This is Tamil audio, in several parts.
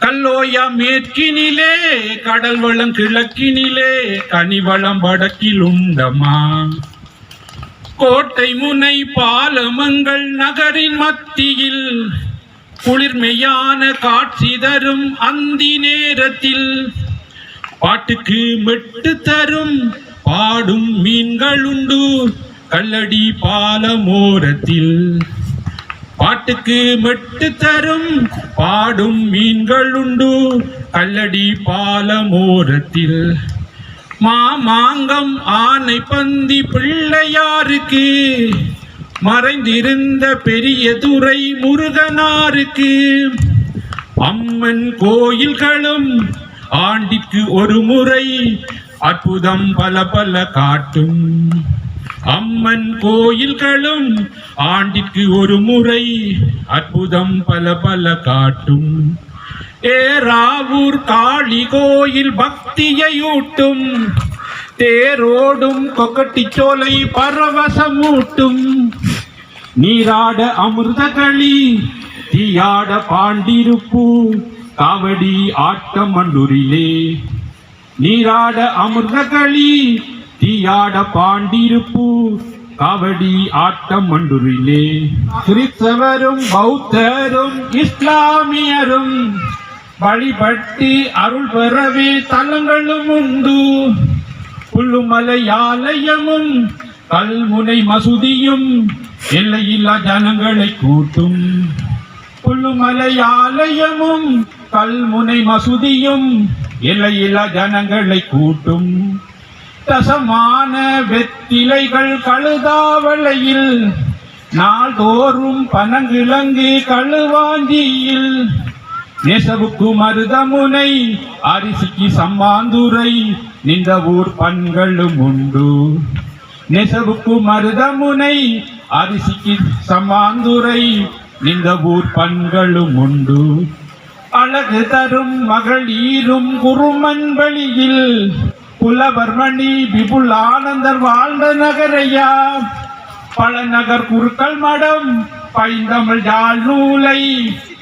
கல்லோயா மேற்கினிலே கடல் வளம் கிழக்கினிலே கனிவளம் வடக்கில் உண்டமா கோட்டை முனை பாலமங்கள் நகரின் மத்தியில் குளிர்மையான காட்சி தரும் அந்தி நேரத்தில். பாட்டுக்கு மெட்டு தரும் பாடும் மீன்கள் உண்டு கல்லடி பாலமோரத்தில் பாட்டுக்கு மெட்டு தரும் பாடும் மீன்கள் உண்டு. கல்லடி பாலமோரத்தில் மாமாங்கம் ஆனை பந்தி பிள்ளையாருக்கு. மறைந்திருந்த பெரிய துறை முருகனாருக்கு. அம்மன் கோயில்களும் ஆண்டிற்கு ஒரு முறை அற்புதம் பல பல காட்டும். அம்மன் கோயில்களும் ஆண்டிற்கு ஒரு முறை அற்புதம் பல பல காட்டும். ஏராவூர் காளி கோயில் பக்தியையூட்டும். தேரோடும் கொக்கட்டிச்சோலை பரவசமூட்டும். நீராட அமிர்தகளி தீயாட பாண்டிருப்பு காவடி ஆட்டம் மண்டூரிலே நீராட அமிர்தகளி தீயாட பாண்டிருப்பு காவடி ஆட்டம் மண்டூரிலே கிறிஸ்தவரும் பௌத்தரும் இஸ்லாமியரும் வழிபட்டு அருள் பெறவே தலங்களும் உண்டு. புல்லுமலை ஆலயமும் கல்முனை மசூதியும் எல்லையில்லா ஜனங்களை கூட்டும். புல்லுமலை ஆலயமும் கல்முனை மசூதியும் எல்லையில்லா ஜனங்களை கூட்டும். தசமான வெத்திலைகள் கழுதாவளையில் நாள்தோறும் பனங்கிழங்கு கழுவாஞ்சியில். நெசவுக்கு மருதமுனை அரிசிக்கு சம்மாந்துரை நின்ற ஊர் பண்களும் உண்டு. நெசவுக்கு மருதமுனை அரிசிக்கு சம்மாந்துரை நின்ற ஊர் பண்களும் உண்டு. அழகு தரும் மகளீரும் குருமன் வழியில் புலவர் விபுல் ஆனந்தர் வாழ்ந்த நகரையா? பல நகர் குருக்கள் மடம் பைந்தமிழ் யாழ் நூலை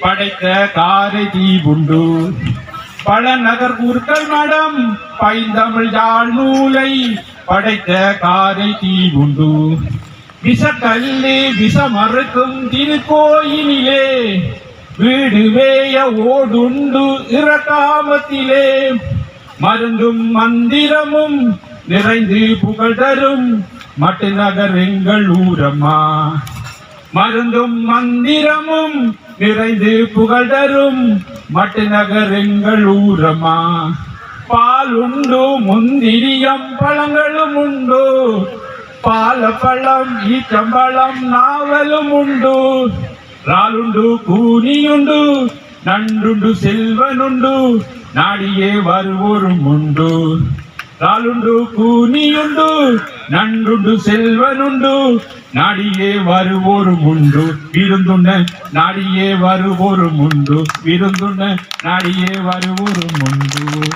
படைத்த காரதி உண்டு. பல நகர் குருக்கள் மடம் பைந்தமிழ் யாழ் நூலை படைத்த காரை தீவுண்டு விஷக்கல்லு விஷமறுக்கும் திருக்கோயிலே வீடு வேய ஓடுண்டு இறக்காமத்திலே மருந்தும் மந்திரமும் நிறைந்து புகழ் தரும் மட்டு நகர் எங்கள் ஊரம்மா. மருந்தும் மந்திரமும் நிறைந்து புகழ் தரும் மட்டு நகர் எங்கள் ஊரம்மா. பால் உண்டு முந்திரியம் பழங்களும் உண்டு. பால பழம் ஈச்சம்பழம் நாவலும் உண்டு. ராலுண்டு கூனியுண்டு நண்டுண்டு செல்வனுண்டு நாடியே வருவோரும் உண்டு. தாளுண்டு கூனியுண்டு நன்றுண்டு செல்வனுண்டு. நாடியே வருவோரும் உண்டு. விருந்துண்ண நாடியே வருவோரும் உண்டு. விருந்துண்ண நாடியே வருவோரும் உண்டு.